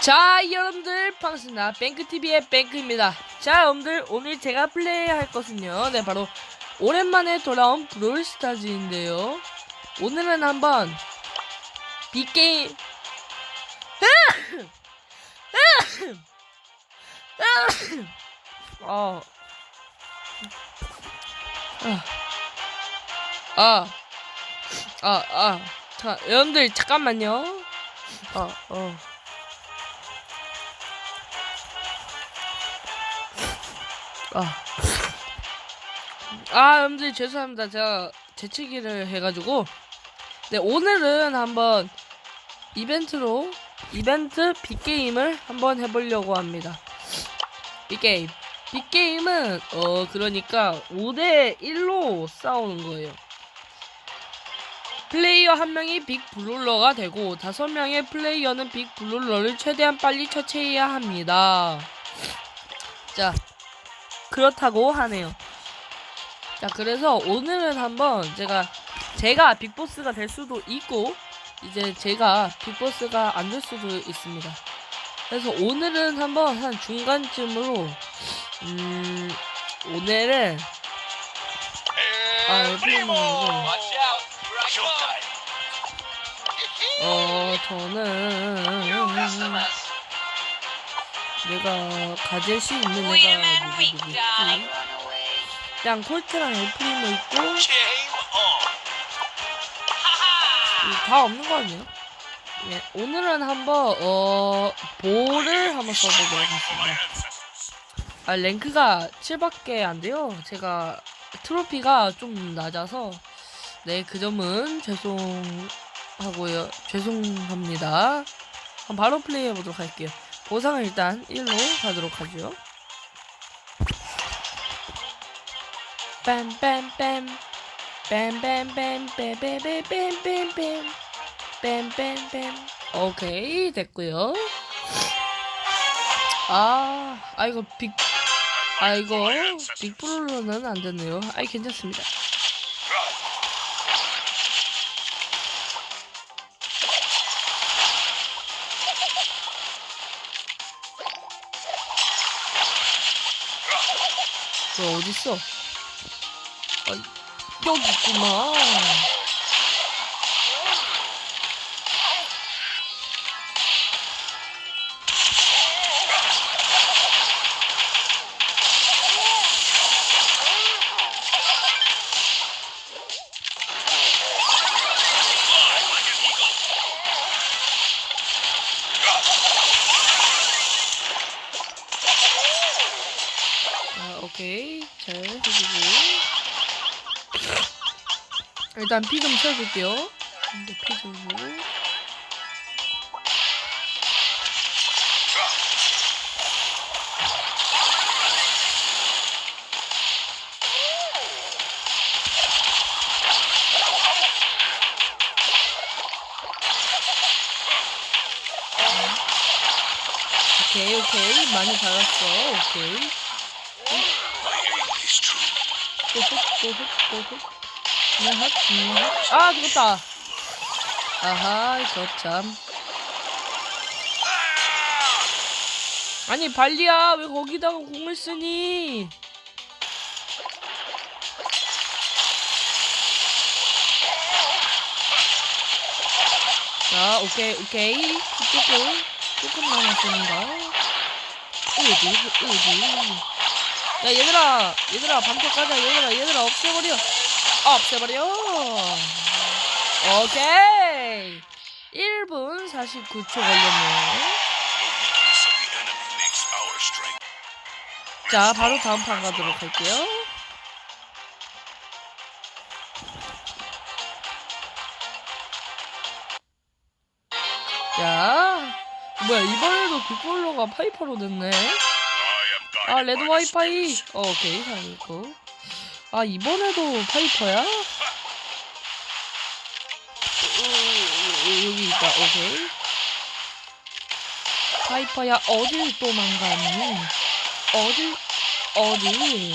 자 여러분들 반갑습니다 뱅크TV의 뱅크입니다 자 여러분들 오늘 제가 플레이할 것은요 네 바로 오랜만에 돌아온 브롤스타즈인데요 오늘은 한번 빅게임 어. 아. 아. 아, 아. 자, 여러분들 잠깐만요. 어, 어. 아. 아, 여러분들 죄송합니다. 제가 재채기를 해가지고. 네, 오늘은 한번 이벤트로, 이벤트 빅게임을 한번 해보려고 합니다. 빅게임. 빅게임은, 어, 그러니까 5대1로 싸우는 거예요. 플레이어 한 명이 빅 블롤러가 되고 다섯 명의 플레이어는 빅 블롤러를 최대한 빨리 처치해야 합니다. 자, 그렇다고 하네요. 자, 그래서 오늘은 한번 제가 제가 빅보스가 될 수도 있고 이제 제가 빅보스가 안 될 수도 있습니다. 그래서 오늘은 한번 한 중간쯤으로 음 오늘은 아, out! Showtime! 어 저는! 내가 가질 수 있는 애가 minute, 누구 wait, 누구 dog. 있지? 그냥 콜트랑 엘프리모 있고 다 없는 거 아니에요? 네, 오늘은 한번 어 볼을 한번 써보도록 하겠습니다. 아 랭크가 7밖에 안 돼요. 제가 트로피가 좀 낮아서 네 그 점은 죄송하고요. 죄송합니다. 바로 플레이해 보도록 할게요. 보상을 일단 1로 가도록 하죠. 빰빰빰 빰빰빰 빰빰빰빰빰 빰빰빰 오케이 됐고요. 아, 아 이거 빅, 아 이거 빅브롤로는 안 되네요. 아이 괜찮습니다. 너 어디 있어? 아, 여기 있구나. 오케이. 잘 해주고. 일단 피좀 채워줄게요. 근데 피좀 주고. 오케이, 오케이. 많이 달았어. 오케이. 또흑, 또흑, 또흑. 네핫, 네핫. 아, 죽었다. 아하, 저참. 아니, 발리야, 왜 거기다가 공을 쓰니? 자, 오케이, 오케이. 조금, 조금 남았습니다. 오지, 오지. 야 얘들아 얘들아 방쪽 가자. 얘들아 얘들아 없애버려. 없애버려. 오케이. 1분 49초 걸렸네. 자 바로 다음 판 가도록 할게요. 자 뭐야 이번에도 빅볼러가 파이퍼로 됐네 아 레드 와이파이? 어, 오케이. 잘했고. 아 이번에도 파이퍼야? 어, 여기 있다. 오케이. 파이퍼야. 어딜 도망가니? 어딜 어디?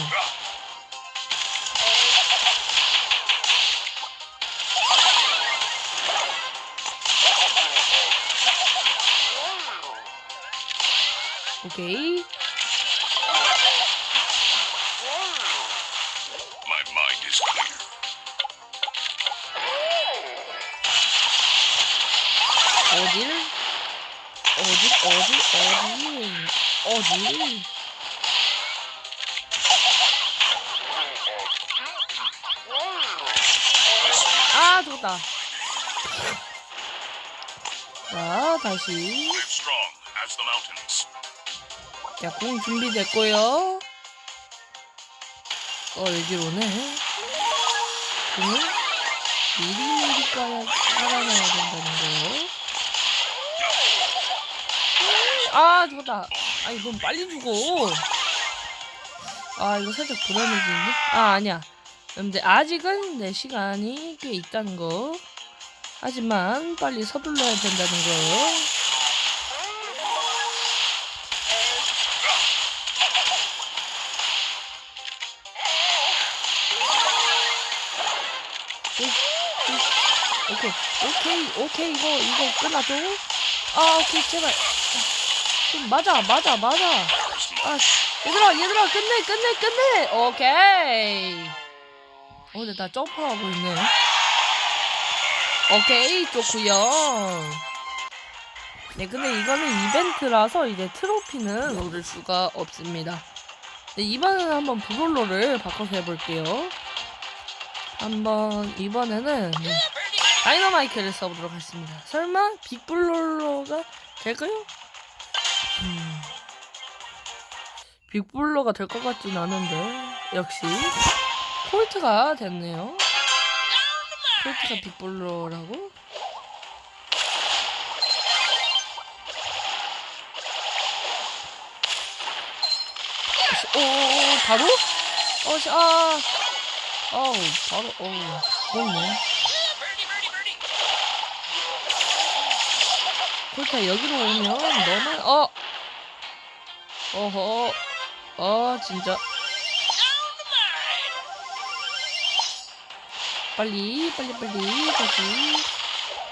오케이. 어딜? 어딜, 어딜, 어딜, 어딜? 아, 죽었다. 자, 다시. 자, 공 준비됐고요. 어, 여기로 오네. 공을 미리미리 깔아, 깔아놔야 된다는 거요. 아, 죽었다. 아니, 너무 빨리 죽어. 아, 이거 살짝 불안해지는데? 아, 아니야. 근데 아직은 내 시간이 꽤 있다는 거. 하지만 빨리 서둘러야 된다는 거. 오케이, 오케이, 이거, 이거 끝나죠? 아, 오케이, 제발. 좀 맞아, 맞아, 맞아. 아. 얘들아, 얘들아, 끝내, 끝내, 끝내! 오케이. 어, 근데 나 점프하고 있네. 오케이, 좋구요. 네, 근데 이거는 이벤트라서 이제 트로피는 얻을 수가 없습니다. 네, 이번에는 한번 브롤러를 바꿔서 해볼게요. 한번, 이번에는, 네, 다이너마이크를 써보도록 하겠습니다. 설마, 빅블롤러가 될까요? 음. 빅블러가 될 것 같진 않은데 역시 콜트가 됐네요. 콜트가 빅블러라고? 오, 오, 바로? 어, 씨, 아, 어우, 바로, 어우, 죽었네. 콜트가 여기로 오면 너만, 어, 어허, 어, 진짜. 빨리, 빨리, 빨리, 다시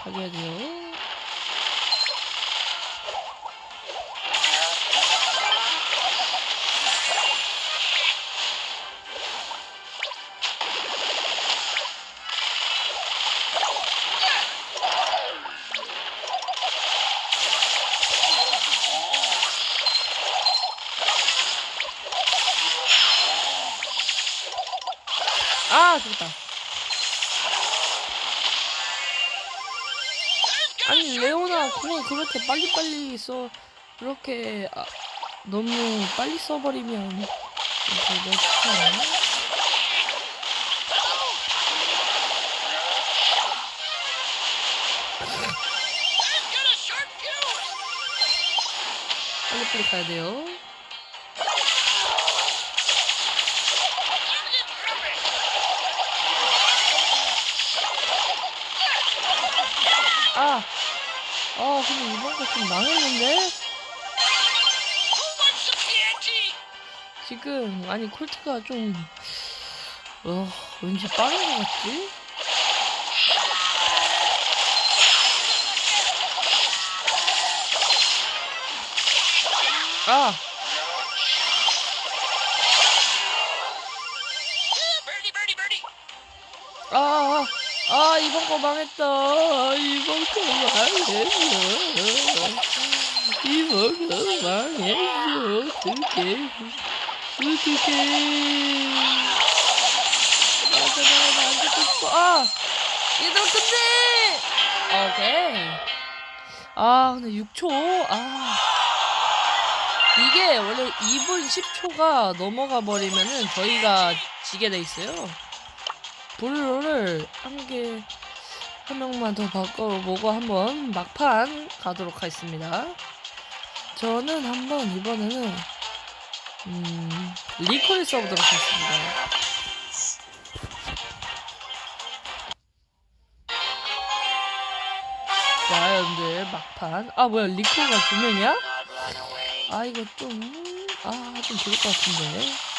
가게 돼요. 아, 죽었다. 아니, 레오나, 그거 그렇게 빨리빨리 써, 그렇게, 아, 너무 빨리 써버리면, 않나? 빨리빨리 가야 돼요. 아, 아, 근데 이번 거 좀 망했는데? 지금, 아니, 콜트가 좀, 어, 왠지 빠른 것 같지? 아, 아, 아, 아, 이번 거 망했다. 이번 거 망했어. 이번 거 망했어. 어떡해. 어떡해. 맞아, 나안 듣고 싶어. 아! 얘들아, 끝내! 오케이. 아, 근데 6초? 아. 이게 원래 2분 10초가 넘어가 버리면은 저희가 지게 돼 있어요. 블루를 한 개, 한 명만 더 바꿔보고 한번 막판 가도록 하겠습니다. 저는 한번 이번에는, 음, 리콜 써보도록 하겠습니다. 자, 여러분들, 막판. 아, 뭐야, 리콜가 두 명이야? 아, 이거 좀, 아, 좀 좋을 것 같은데.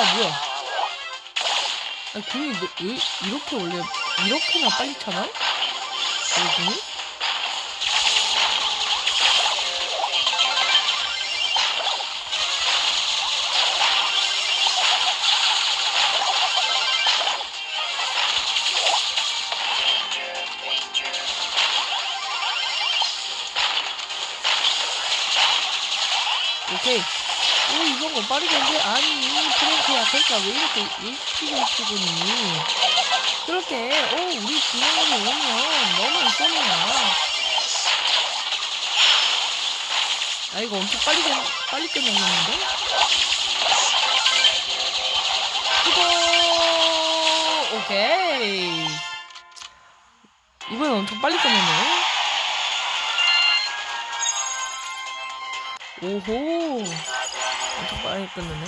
아 뭐야 아니 궁이 너, 왜 이렇게 원래 이렇게나 빨리 차나? 내 궁이? 빠르겠는데? 아니, 프랭크야, 그러니까 왜 이렇게 일찍 일찍이니? 그렇게, 오, 우리 진영이 오면 너무 손이야. 아, 이거 엄청 빨리, 끝, 빨리 끝났는데? 이거, 오케이. 이번엔 엄청 빨리 끝났네. 오호 빨리 끝나네.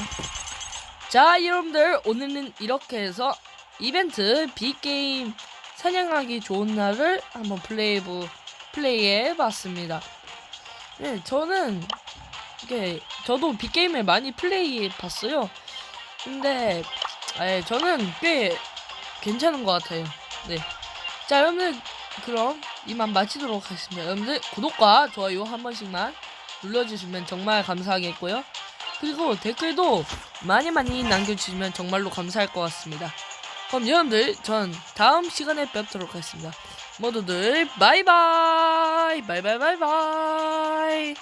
자 여러분들 오늘은 이렇게 해서 이벤트 빅게임 사냥하기 좋은 날을 한번 플레이부 플레이해 봤습니다. 네 저는 이게 저도 빅게임을 많이 플레이해 봤어요. 근데 에 저는 꽤 괜찮은 것 같아요. 네 자 여러분들 그럼 이만 마치도록 하겠습니다. 여러분들 구독과 좋아요 한 번씩만 눌러주시면 정말 감사하겠고요. 그리고 댓글도 많이 많이 남겨주시면 정말로 감사할 것 같습니다. 그럼 여러분들 전 다음 시간에 뵙도록 하겠습니다. 모두들 바이바이 바이바이 바이바이